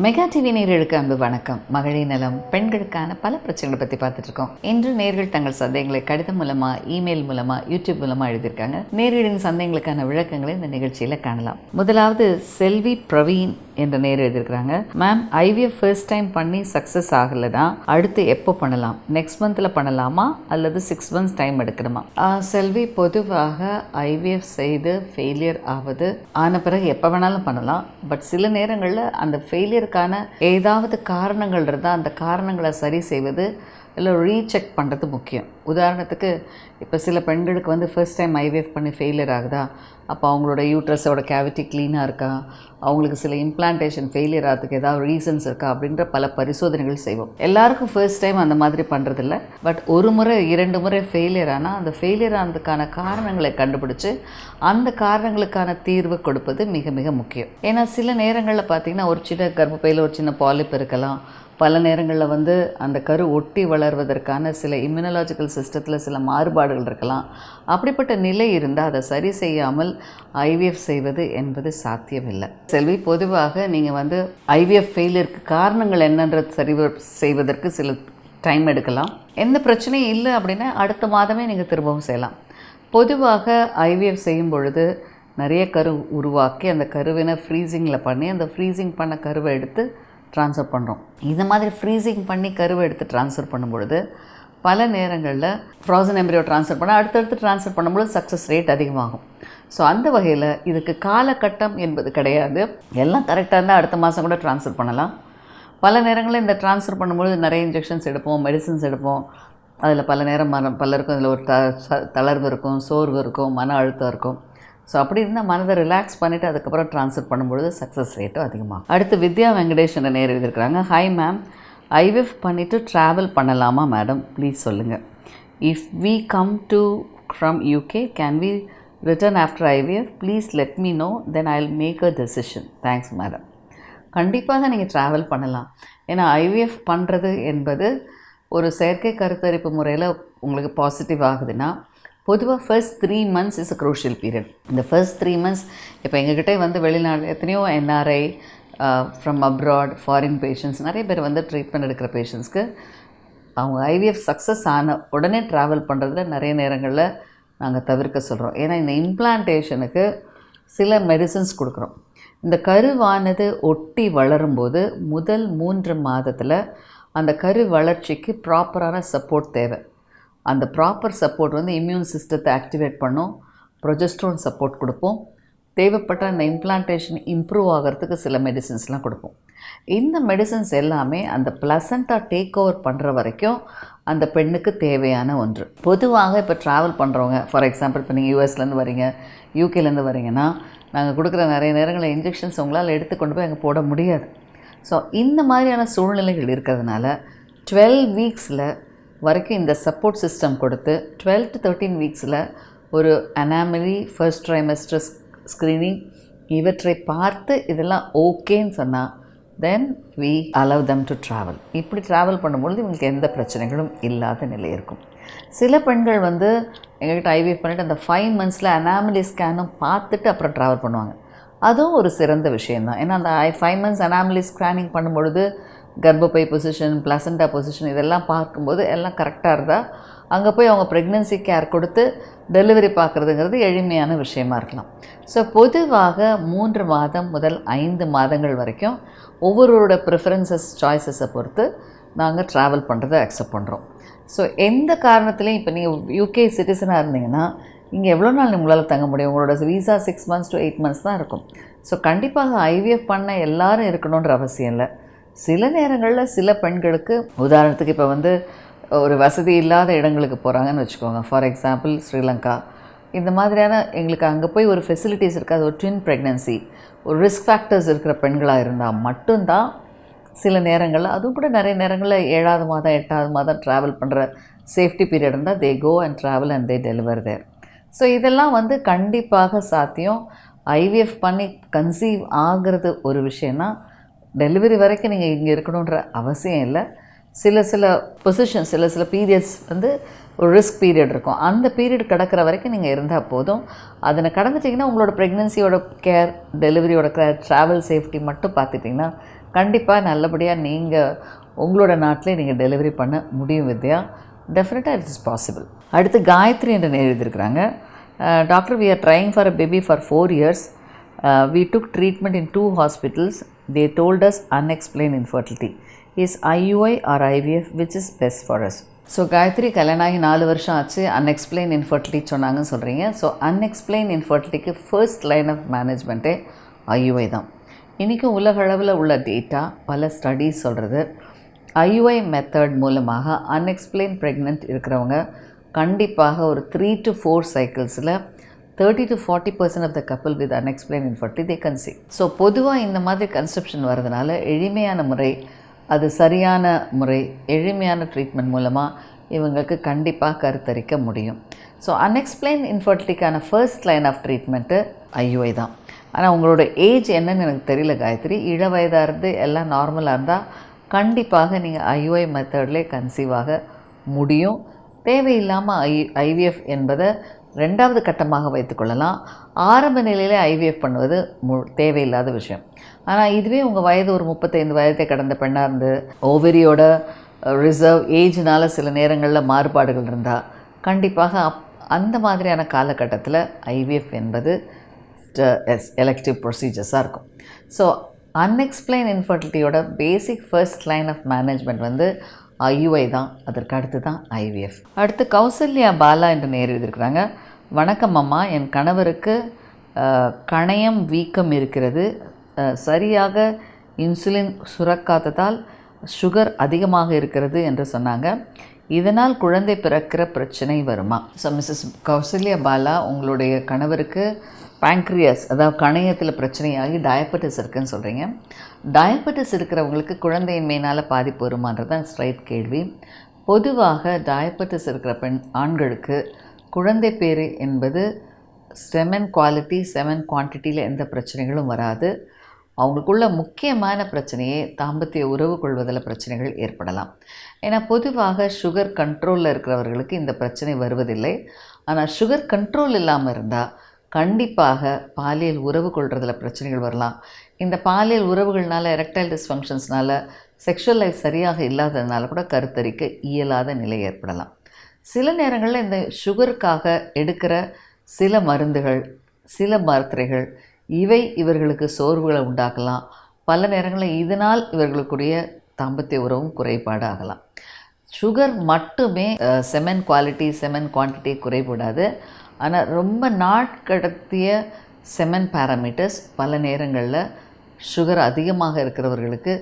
Mega TV நேர்களுக்கு அன்பு வணக்கம். மகளிர் நலம் பெண்களுக்கான பல பிரச்சனைகளை பற்றி பார்த்துட்டு இருக்கோம் இன்று நேர்கள் தங்கள் சந்தேகங்களை கடிதம் மூலமா இமெயில் மூலமா யூடியூப் மூலமா எழுதியிருக்காங்க. நேர்களின் சந்தேகங்களுக்கான விளக்கங்களை இந்த நிகழ்ச்சியில் காணலாம். முதலாவது செல்வி பிரவீன் என்ற நேர் எழுதியிருக்கிறாங்க. மேம் ஐவிஎஃப் ஃபர்ஸ்ட் டைம் பண்ணி சக்ஸஸ் ஆகலைன்னா அடுத்து எப்போ பண்ணலாம்? நெக்ஸ்ட் மந்தில் பண்ணலாமா? அல்லது சிக்ஸ் மந்த்ஸ் டைம் எடுக்கணுமா? செல்வி பொதுவாக ஐவிஎஃப் செய்து ஃபெயிலியர் ஆவது ஆன பிறகு எப்போ வேணாலும் பண்ணலாம். பட் சில நேரங்களில் அந்த ஃபெயிலியருக்கான ஏதாவது காரணங்கள் இருந்தால் அந்த காரணங்களை சரி செய்வது இல்லை ரீசெக் பண்ணுறது முக்கியம். உதாரணத்துக்கு இப்போ சில பெண்களுக்கு வந்து ஃபர்ஸ்ட் டைம் ஐவிஎஃப் பண்ணி ஃபெயிலியர் ஆகுதா? அப்போ அவங்களோட யூட்ரஸோட கேவிட்டி க்ளீனாக இருக்கா? அவங்களுக்கு சில இம்ப்ளான்டேஷன் ஃபெயிலியர் ஆகிறதுக்கு ஏதாவது ரீசன்ஸ் இருக்கா? அப்படின்ற பல பரிசோதனைகள் செய்வோம். எல்லாருக்கும் ஃபர்ஸ்ட் டைம் அந்த மாதிரி பண்ணுறதில்ல பட் ஒரு முறை இரண்டு முறை ஃபெயிலியர் ஆனால் அந்த ஃபெயிலியர் ஆனதுக்கான காரணங்களை கண்டுபிடிச்சி அந்த காரணங்களுக்கான தீர்வு கொடுப்பது மிக மிக முக்கியம். ஏன்னா சில நேரங்களில் பார்த்தீங்கன்னா ஒரு சின்ன கர்ப்பப்பையில் ஒரு சின்ன பாலிப் இருக்கலாம். பல நேரங்களில் வந்து அந்த கரு ஒட்டி வளர்வதற்கான சில இம்யூனலாஜிக்கல் சிஸ்டத்தில் சில மாறுபாடுகள் இருக்கலாம். அப்படிப்பட்ட நிலை இருந்தால் அதை சரி செய்யாமல் ஐவிஎஃப் செய்வது என்பது சாத்தியமில்லை. செல்வி பொதுவாக நீங்கள் வந்து ஐவிஎஃப் ஃபெயிலியருக்கு காரணங்கள் என்னன்றது சரி செய்வதற்கு சில டைம் எடுக்கலாம். எந்த பிரச்சனையும் இல்லை அப்படின்னா அடுத்த மாதமே நீங்கள் திரும்பவும் செய்யலாம். பொதுவாக ஐவிஎஃப் செய்யும் பொழுது நிறைய கரு உருவாக்கி அந்த கருவினை ஃப்ரீசிங்கில் பண்ணி அந்த ஃப்ரீசிங் பண்ண கருவை எடுத்து ட்ரான்ஸ்ஃபர் பண்ணுறோம் இந்த மாதிரி ஃப்ரீசிங் பண்ணி கருவை எடுத்து ட்ரான்ஸ்ஃபர் பண்ணும்பொழுது பல நேரங்களில் ஃப்ராசன் எம்ப்ரியோ ட்ரான்ஸ்ஃபர் பண்ணால் அடுத்தடுத்து ட்ரான்ஸ்ஃபர் பண்ணும்போது சக்ஸஸ் ரேட் அதிகமாகும். ஸோ அந்த வகையில் இதுக்கு காலகட்டம் என்பது கிடையாது. எல்லாம் கரெக்டாக இருந்தால் அடுத்த மாதம் கூட ட்ரான்ஸ்ஃபர் பண்ணலாம். பல நேரங்களில் இந்த ட்ரான்ஸ்ஃபர் பண்ணும்பொழுது நிறைய இன்ஜெக்ஷன்ஸ் எடுப்போம் மெடிசன்ஸ் எடுப்போம். அதில் பல நேரம் மன பலருக்கும் அதில் ஒரு த ச- தளர்வு இருக்கும் சோர்வு இருக்கும் மன அழுத்தம் இருக்கும். ஸோ அப்படி இருந்தால் மனதை ரிலாக்ஸ் பண்ணிவிட்டு அதுக்கப்புறம் ட்ரான்ஸ்ஃபர் பண்ணும்பொழுது சக்ஸஸ் ரேட்டும் அதிகமாகும். அடுத்து வித்யா வெங்கடேஷ் என்ற நேர் எழுதியிருக்கிறாங்க. ஹாய் மேம் ஐவிஎஃப் பண்ணிவிட்டு ட்ராவல் பண்ணலாமா மேடம் ப்ளீஸ் சொல்லுங்கள் if we come to from UK can we return after IVF please let me know then I will make a decision thanks madam கண்டிப்பாக நீங்கள் ட்ராவல் பண்ணலாம். ஏன்னா ஐவிஎஃப் பண்ணுறது என்பது ஒரு செயற்கை கருத்தரிப்பு முறையில் உங்களுக்கு பாசிட்டிவ் ஆகுதுன்னா பொதுவாக first three months is a crucial period இந்த ஃபர்ஸ்ட் த்ரீ மந்த்ஸ் இப்போ எங்ககிட்ட வந்து வெளிநாடு எத்தனையோ NRI from abroad foreign patients நிறைய பேர் வந்து ட்ரீட்மெண்ட் எடுக்கிற பேஷண்ட்ஸ்க்கு அவங்க ஐவிஎஃப் சக்ஸஸ் ஆன உடனே ட்ராவல் பண்ணுறதுல நிறைய நேரங்களில் நாங்கள் தவிர்க்க சொல்கிறோம் ஏன்னா இந்த இம்ப்ளான்டேஷனுக்கு சில மெடிசன்ஸ் கொடுக்குறோம். இந்த கருவானது ஒட்டி வளரும்போது முதல் மூன்று மாதத்தில் அந்த கரு வளர்ச்சிக்கு ப்ராப்பரான சப்போர்ட் தேவை. அந்த ப்ராப்பர் சப்போர்ட் வந்து இம்யூன் சிஸ்டத்தை ஆக்டிவேட் பண்ணும். ப்ரொஜெஸ்ட்ரோன் சப்போர்ட் கொடுப்போம். தேவைப்பட்ட அந்த இம்ப்ளான்டேஷன் இம்ப்ரூவ் ஆகிறதுக்கு சில மெடிசின்ஸ்லாம் கொடுப்போம். இந்த மெடிசின்ஸ் எல்லாமே அந்த ப்ளசண்ட்டாக டேக் ஓவர் பண்ணுற வரைக்கும் அந்த பெண்ணுக்கு தேவையான ஒன்று. பொதுவாக இப்போ ட்ராவல் பண்ணுறவங்க ஃபார் எக்ஸாம்பிள் இப்போ நீங்கள் யூஎஸ்லேருந்து வரீங்க யூகேலேருந்து வரீங்கன்னா நாங்கள் கொடுக்குற நிறைய நேரங்களில் இன்ஜெக்ஷன்ஸ் உங்களால் எடுத்து கொண்டு போய் அங்கே போட முடியாது. ஸோ இந்த மாதிரியான சூழ்நிலைகள் இருக்கிறதுனால டுவெல் வீக்ஸில் வரைக்கும் இந்த சப்போர்ட் சிஸ்டம் கொடுத்து டுவெல் டு தேர்ட்டீன் வீக்ஸில் ஒரு அனாமலி ஃபர்ஸ்ட் ட்ரைமெஸ்டர் ஸ்க்ரீனிங் இவற்றை பார்த்து இதெல்லாம் ஓகேன்னு சொன்னால் then we allow them to travel இப்படி ட்ராவல் பண்ணும்பொழுது இவங்களுக்கு எந்த பிரச்சனைகளும் இல்லாத நிலை இருக்கும். சில பெண்கள் வந்து எங்கள்கிட்ட ஐவிஎஃப் பண்ணிவிட்டு அந்த ஃபைவ் மந்த்ஸில் அனாமலி ஸ்கேனும் பார்த்துட்டு அப்புறம் ட்ராவல் பண்ணுவாங்க. அதுவும் ஒரு சிறந்த விஷயந்தான் ஏன்னா அந்த ஃபைவ் மந்த்ஸ் அனாமலி ஸ்கேனிங் பண்ணும்பொழுது கர்ப்பப்பை பொசிஷன் பிளசண்டா பொசிஷன் இதெல்லாம் பார்க்கும்போது எல்லாம் கரெக்டாக இருந்தால் அங்கே போய் அவங்க ப்ரெக்னென்சி கேர் கொடுத்து டெலிவரி பார்க்குறதுங்கிறது எளிமையான விஷயமா இருக்கலாம். ஸோ பொதுவாக மூன்று மாதம் முதல் ஐந்து மாதங்கள் வரைக்கும் ஒவ்வொருவரோட ப்ரிஃபரன்சஸ் சாய்ஸஸை பொறுத்து நாங்கள் ட்ராவல் பண்ணுறதை அக்செப்ட் பண்ணுறோம் ஸோ எந்த காரணத்துலையும் இப்போ நீங்கள் யூகே சிட்டிசனாக இருந்தீங்கன்னா இங்கே எவ்வளோ நாள் உங்களால் தங்க முடியும்? உங்களோட visa six months to eight months தான் இருக்கும். ஸோ கண்டிப்பாக ஐவிஎஃப் பண்ண எல்லாரும் இருக்கணுன்ற அவசியம் இல்லை. சில நேரங்களில் சில பெண்களுக்கு உதாரணத்துக்கு இப்போ வந்து ஒரு வசதி இல்லாத இடங்களுக்கு போகிறாங்கன்னு வச்சுக்கோங்க. For example Sri Lanka. இந்த மாதிரியான எங்களுக்கு அங்கே போய் ஒரு ஃபெசிலிட்டிஸ் இருக்காது ஒரு ட்வின் ப்ரெக்னென்சி ஒரு ரிஸ்க் ஃபேக்டர்ஸ் இருக்கிற பெண்களாக இருந்தால் மட்டும்தான் சில நேரங்களில் அதுவும் கூட நிறைய நேரங்களில் ஏழாவது மாதம் எட்டாவது மாதம் ட்ராவல் பண்ணுற சேஃப்டி பீரியட் இருந்தால் they go and travel and they deliver there so இதெல்லாம் வந்து கண்டிப்பாக சாத்தியம். ஐவிஎஃப் பண்ணி கன்சீவ் ஆகிறது ஒரு விஷயம்னா டெலிவரி வரைக்கும் நீங்கள் இங்கே இருக்கணுன்ற அவசியம் இல்லை. சில சில பொசிஷன் சில சில பீரியட்ஸ் வந்து ஒரு ரிஸ்க் பீரியட் இருக்கும். அந்த பீரியட் கிடக்கிற வரைக்கும் நீங்கள் இருந்தால் போதும். அதனை கடந்துட்டிங்கன்னா உங்களோட ப்ரெக்னென்சியோட கேர் டெலிவரியோட கேர் ட்ராவல் சேஃப்டி மட்டும் பார்த்துட்டிங்கன்னா கண்டிப்பாக நல்லபடியாக நீங்கள் உங்களோட நாட்டிலே நீங்கள் டெலிவரி பண்ண முடியும் வித்யா. டெஃபினட்டாக இட் இஸ் பாசிபிள் அடுத்து காயத்ரி என்று எழுதியிருக்கிறாங்க. Doctor we are trying for a baby for four years we took treatment in two hospitals they told us unexplained infertility is IUI or IVF which is best for us so Gayathri கல்யாணம் ஆகி நாலு வருஷம் ஆச்சு. Unexplained infertility சொன்னாங்கன்னு சொல்கிறீங்க so unexplained இன்ஃபர்டிலிட்டிக்கு first line of மேனேஜ்மெண்ட்டே IUI தான். இன்றைக்கும் உலகளவில் உள்ள டேட்டா பல ஸ்டடீஸ் சொல்கிறது ஐயுஐ மெத்தட் மூலமாக அன்எக்ஸ்பிளைன் ப்ரெக்னென்ட் இருக்கிறவங்க கண்டிப்பாக ஒரு three to four சைக்கிள்ஸில் thirty to forty percent of the couple with unexplained infertility they conceive so பொதுவாக இந்த மாதிரி கன்செப்ஷன் வரதுனால எளிமையான முறை அது சரியான முறை எளிமையான ட்ரீட்மெண்ட் மூலமாக இவங்களுக்கு கண்டிப்பாக கருத்தரிக்க முடியும். So unexplained இன்ஃபர்டிலிட்டிக்கான first line of treatment IUI தான். ஆனால் உங்களோட ஏஜ் என்னன்னு எனக்கு தெரியல காயத்ரி. இள வயதாக இருந்து எல்லாம் நார்மலாக இருந்தால் கண்டிப்பாக நீங்கள் ஐயுஐ மெத்தட்லேயே கன்சீவ் ஆக முடியும். தேவையில்லாமல் ஐ ஐவிஎஃப் என்பதை ரெண்டாவது கட்டமாக வைத்துக்கொள்ளலாம் ஆரம்ப நிலையிலே ஐவிஎஃப் பண்ணுவது மு தேவையில்லாத விஷயம். ஆனால் இதுவே உங்கள் வயது ஒரு முப்பத்தைந்து வயதை கடந்த பெண்ணாக இருந்து ஓவரியோட ரிசர்வ் ஏஜ்னால் சில நேரங்களில் மாறுபாடுகள் இருந்தால் கண்டிப்பாக அப் அந்த மாதிரியான காலகட்டத்தில் ஐவிஎஃப் என்பது எஸ் எலெக்டிவ் ப்ரொசீஜர்ஸாக இருக்கும். So unexplained இன்ஃபர்டிலிட்டியோட basic first line of management வந்து ஐயுஐ தான். அதற்கு அடுத்து தான் ஐவிஎஃப். அடுத்து கௌசல்யா பாலா என்று நேர் எழுதியிருக்கிறாங்க. வணக்கம் அம்மா. என் கணவருக்கு கணையம் வீக்கம் இருக்கிறது. சரியாக இன்சுலின் சுரக்காததால் சுகர் அதிகமாக இருக்கிறது என்று சொன்னாங்க. இதனால் குழந்தை பிறக்கிற பிரச்சனை வருமா? ஸோ மிஸ்ஸஸ் கௌசல்யா பாலா உங்களுடைய கணவருக்கு பேங்க்ரியஸ் அதாவது கணையத்தில் பிரச்சனையாகி டயபெட்டிஸ் இருக்குன்னு சொல்கிறீங்க டயபெட்டிஸ் இருக்கிறவங்களுக்கு குழந்தையின்மையினால் பாதிப்பு வருமானது தான் ஸ்ட்ரைட் கேள்வி. பொதுவாக டயபெட்டிஸ் இருக்கிற பெண் ஆண்களுக்கு குழந்தை பேர் என்பது செமன் குவாலிட்டி செமன் குவான்டிட்டியில் எந்த பிரச்சனைகளும் வராது. அவங்களுக்குள்ள முக்கியமான பிரச்சனையே தாம்பத்திய உறவு கொள்வதில் பிரச்சனைகள் ஏற்படலாம். ஏன்னா பொதுவாக சுகர் கண்ட்ரோலில் இருக்கிறவர்களுக்கு இந்த பிரச்சனை வருவதில்லை. ஆனால் சுகர் கண்ட்ரோல் இல்லாமல் இருந்தால் கண்டிப்பாக பாலியல் உறவு கொள்றதுல பிரச்சனைகள் வரலாம். இந்த பாலியல் உறவுகள்னால எரக்டைல் டிஸ்ஃபங்க்ஷன்ஸ்னால செக்ஷுவல் லைஃப் சரியாக இல்லாததுனால கூட கருத்தரிக்க இயலாத நிலை ஏற்படலாம். சில நேரங்களில் இந்த சுகருக்காக எடுக்கிற சில மருந்துகள் சில மாத்திரைகள் இவை இவர்களுக்கு சோர்வுகளை உண்டாக்கலாம். பல நேரங்களில் இதனால் இவர்களுக்குரிய தாம்பத்திய உறவும் குறைபாடு ஆகலாம் சுகர் மட்டுமே செமன் குவாலிட்டி செமன் குவான்டிட்டி குறைபடாது. ஆனால் ரொம்ப நாட்கடத்திய செமன் பேராமீட்டர்ஸ் பல நேரங்களில் சுகர் அதிகமாக இருக்கிறவர்களுக்கு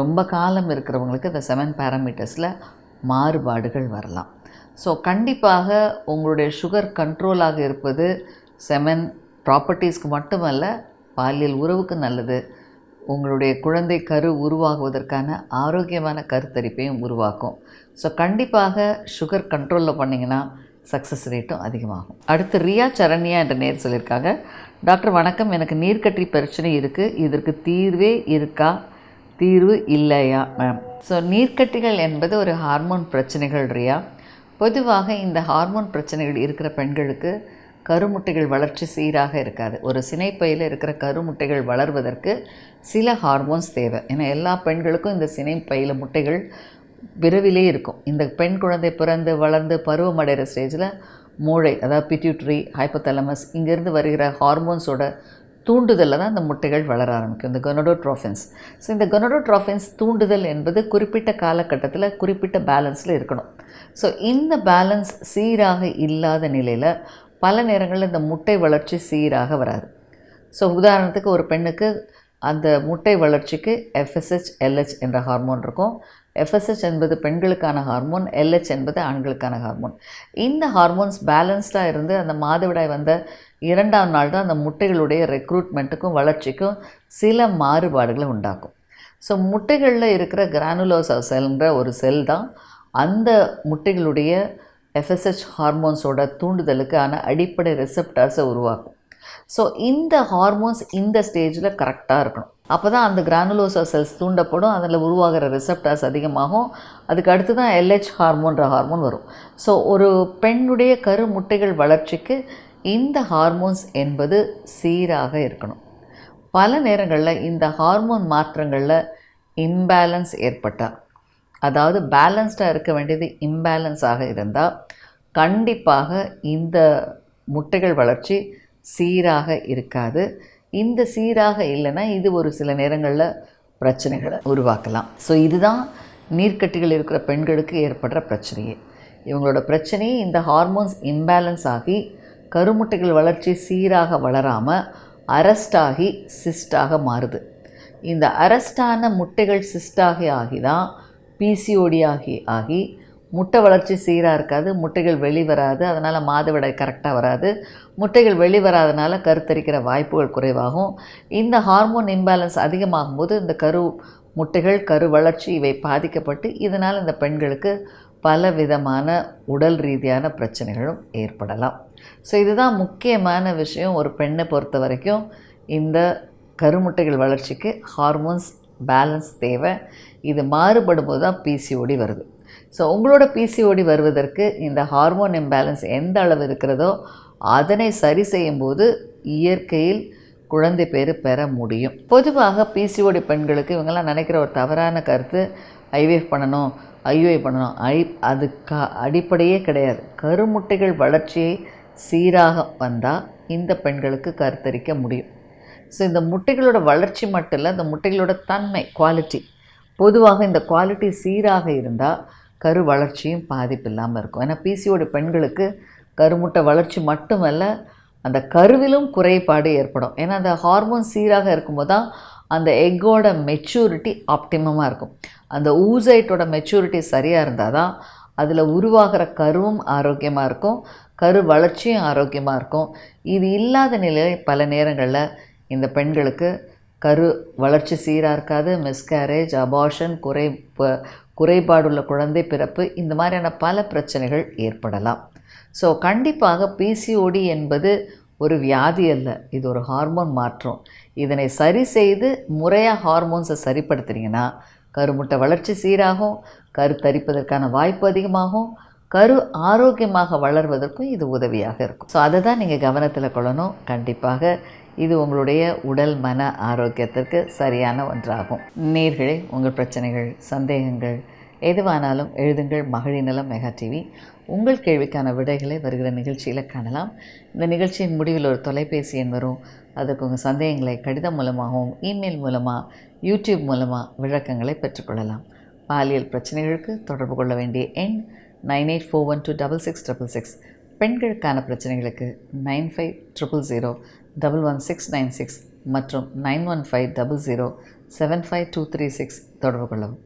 ரொம்ப காலம் இருக்கிறவங்களுக்கு இந்த செமன் பேராமீட்டர்ஸில் மாறுபாடுகள் வரலாம். ஸோ கண்டிப்பாக உங்களுடைய சுகர் கண்ட்ரோலாக இருப்பது செமன் ப்ராப்பர்ட்டிஸ்க்கு மட்டுமல்ல பாலியல் உறவுக்கு நல்லது. உங்களுடைய குழந்தை கரு உருவாகுவதற்கான ஆரோக்கியமான கருத்தரிப்பையும் உருவாக்கும். ஸோ கண்டிப்பாக சுகர் கண்ட்ரோலில் பண்ணிங்கன்னா சக்ஸஸ் ரேட்டும் அதிகமாகும். அடுத்து ரியா சரண்யா என்ற நேர் சொல்லியிருக்காங்க டாக்டர் வணக்கம். எனக்கு நீர்க்கட்டி பிரச்சனை இருக்குது இதற்கு தீர்வே இருக்கா? தீர்வு இல்லையா மேம் ஸோ நீர்க்கட்டிகள் என்பது ஒரு ஹார்மோன் பிரச்சனைகள் ரியா. பொதுவாக இந்த ஹார்மோன் பிரச்சனைகள் இருக்கிற பெண்களுக்கு கருமுட்டைகள் வளர்ச்சி சீராக இருக்காது. ஒரு சினைப்பையில் இருக்கிற கருமுட்டைகள் வளர்வதற்கு சில ஹார்மோன்ஸ் தேவை. ஏன்னா எல்லா பெண்களுக்கும் இந்த சினைப்பையில் முட்டைகள் விரைவிலே இருக்கும். இந்த பெண் குழந்தை பிறந்து வளர்ந்து பருவமடைகிற ஸ்டேஜில் மூளை அதாவது பிட்யூட்ரி ஹைப்போதலமஸ் இங்கேருந்து வருகிற ஹார்மோன்ஸோட தூண்டுதலில் தான் இந்த முட்டைகள் வளர ஆரம்பிக்கும். இந்த கொனடோட்ரோஃபின்ஸ் ஸோ இந்த கொனடோட்ரோஃபின்ஸ் தூண்டுதல் என்பது குறிப்பிட்ட காலகட்டத்தில் குறிப்பிட்ட பேலன்ஸில் இருக்கணும். ஸோ இந்த பேலன்ஸ் சீராக இல்லாத நிலையில் பல நேரங்களில் இந்த முட்டை வளர்ச்சி சீராக வராது. ஸோ உதாரணத்துக்கு ஒரு பெண்ணுக்கு அந்த முட்டை வளர்ச்சிக்கு எஃப்எஸ்ஹெச் எல்ஹெச் என்ற ஹார்மோன் இருக்கும். எஃப்எஸ்ஹெச் என்பது பெண்களுக்கான ஹார்மோன் எல்ஹெச் என்பது ஆண்களுக்கான ஹார்மோன் இந்த ஹார்மோன்ஸ் பேலன்ஸ்டாக இருந்து அந்த மாதவிடாய் வந்த இரண்டாம் நாள் தான் அந்த முட்டைகளுடைய ரெக்ரூட்மெண்ட்டுக்கும் வளர்ச்சிக்கும் சில மாறுபாடுகளை உண்டாக்கும். ஸோ முட்டைகளில் இருக்கிற கிரானுலோசா செல்ன்ற ஒரு செல் தான் அந்த முட்டைகளுடைய எஃப்எஸ்ஹெச் ஹார்மோன்ஸோட தூண்டுதலுக்கான அடிப்படை ரெசப்டார்ஸை உருவாக்கும். ஸோ இந்த ஹார்மோன்ஸ் இந்த ஸ்டேஜில் கரெக்டாக இருக்கணும். அப்போ தான் அந்த கிரானுலோசா செல்ஸ் தூண்டப்படும் அதில் உருவாகிற ரிசப்டார்ஸ் அதிகமாகும். அதுக்கு அடுத்து தான் எல்ஹெச் ஹார்மோன்ற ஹார்மோன் வரும். ஸோ ஒரு பெண்ணுடைய கரு முட்டைகள் வளர்ச்சிக்கு இந்த ஹார்மோன்ஸ் என்பது சீராக இருக்கணும். பல நேரங்களில் இந்த ஹார்மோன் மாற்றங்களில் இம்பேலன்ஸ் ஏற்பட்டால் அதாவது பேலன்ஸ்டாக இருக்க வேண்டியது இம்பேலன்ஸாக இருந்தால் கண்டிப்பாக இந்த முட்டைகள் வளர்ச்சி சீராக இருக்காது. இந்த சீராக இல்லைன்னா இது ஒரு சில நேரங்களில் பிரச்சனைகளை உருவாக்கலாம். ஸோ இதுதான் நீர்க்கட்டிகள் இருக்கிற பெண்களுக்கு ஏற்படுற பிரச்சனையே. இவங்களோட பிரச்சனையே இந்த ஹார்மோன்ஸ் இம்பேலன்ஸ் ஆகி கருமுட்டைகள் வளர்ச்சி சீராக வளராமல் அரஸ்ட் ஆகி சிஸ்டாக மாறுது. இந்த அரஸ்டான முட்டைகள் சிஸ்டாகி ஆகி தான் பிசிஓடி ஆகி ஆகி முட்டை வளர்ச்சி சீராக இருக்காது முட்டைகள் வெளிவராது அதனால் மாதவிடாய் கரெக்டாக வராது. முட்டைகள் வெளிவராதனால கருத்தரிக்கிற வாய்ப்புகள் குறைவாகும். இந்த ஹார்மோன் இம்பேலன்ஸ் அதிகமாகும் போது இந்த கரு முட்டைகள் கரு வளர்ச்சி இவை பாதிக்கப்பட்டு இதனால் இந்த பெண்களுக்கு பல விதமான உடல் ரீதியான பிரச்சனைகளும் ஏற்படலாம். ஸோ இதுதான் முக்கியமான விஷயம் ஒரு பெண்ணை பொறுத்த வரைக்கும். இந்த கருமுட்டைகள் வளர்ச்சிக்கு ஹார்மோன்ஸ் பேலன்ஸ் தேவை. இது மாறுபடும் போது தான் பிசிஓடி வருது. ஸோ உங்களோட பிசிஓடி வருவதற்கு இந்த ஹார்மோன் இம்பேலன்ஸ் எந்த அளவு இருக்கிறதோ அதனை சரி செய்யும்போது இயற்கையில் குழந்தை பேர் பெற முடியும். பொதுவாக பிசிஓடி பெண்களுக்கு இவங்கெல்லாம் நினைக்கிற ஒரு தவறான கருத்து ஐவிஎஃப் பண்ணணும் ஐயுஐ பண்ணணும் ஐ அது க அடிப்படையே கிடையாது. கருமுட்டைகள் வளர்ச்சியை சீராக வந்தால் இந்த பெண்களுக்கு கருத்தரிக்க முடியும். ஸோ இந்த முட்டைகளோட வளர்ச்சி மட்டும் இல்லை இந்த முட்டைகளோட தன்மை குவாலிட்டி பொதுவாக இந்த குவாலிட்டி சீராக இருந்தால் கரு வளர்ச்சியும் பாதிப்பு இல்லாமல் இருக்கும். ஏன்னா பிசியோட பெண்களுக்கு கருமுட்டை வளர்ச்சி மட்டுமல்ல அந்த கருவிலும் குறைபாடு ஏற்படும். ஏன்னா அந்த ஹார்மோன் சீராக இருக்கும்போது தான் அந்த எக்கோட மெச்சூரிட்டி ஆப்டிமமாக இருக்கும். அந்த ஊசைட்டோட மெச்சூரிட்டி சரியாக இருந்தால் தான் அதில் உருவாகிற கருவும் ஆரோக்கியமாக இருக்கும். கரு வளர்ச்சியும் ஆரோக்கியமாக இருக்கும். இது இல்லாத நிலையில் பல நேரங்களில் இந்த பெண்களுக்கு கரு வளர்ச்சி சீராக இருக்காது. மிஸ்கேரேஜ் அபார்ஷன் குறை குறைபாடுள்ள குழந்தை பிறப்பு இந்த மாதிரியான பல பிரச்சனைகள் ஏற்படலாம். ஸோ கண்டிப்பாக பிசிஓடி என்பது ஒரு வியாதி அல்ல. இது ஒரு ஹார்மோன் மாற்றம். இதனை சரி செய்து முறையாக ஹார்மோன்ஸை சரிப்படுத்துனீங்கன்னா கருமுட்டை வளர்ச்சி சீராகும் கரு தரிப்பதற்கான வாய்ப்பு அதிகமாகும் கரு ஆரோக்கியமாக வளர்வதற்கும் இது உதவியாக இருக்கும். ஸோ அதை தான் நீங்கள் கவனத்தில் கொள்ளணும். கண்டிப்பாக இது உங்களுடைய உடல் மன ஆரோக்கியத்திற்கு சரியான ஒன்றாகும். நேர்களே உங்கள் பிரச்சனைகள் சந்தேகங்கள் எதுவானாலும் எழுதுங்கள் மகளிர் நலம் மெகா டிவி உங்கள் கேள்விக்கான விடைகளை வருகிற நிகழ்ச்சியில் காணலாம். இந்த நிகழ்ச்சியின் முடிவில் ஒரு தொலைபேசி எண் வரும். அதுக்கு உங்கள் சந்தேகங்களை கடிதம் மூலமாகவும் இமெயில் மூலமாக யூடியூப் மூலமாக விளக்கங்களை பெற்றுக்கொள்ளலாம். பாலியல் பிரச்சனைகளுக்கு தொடர்பு கொள்ள வேண்டிய எண் nine eight four one two double six triple six. பெண்களுக்கான பிரச்சனைகளுக்கு nine five triple zero double one six nine six மற்றும் nine one five double zero seven five two three six தொடர்பு கொள்ளவும்.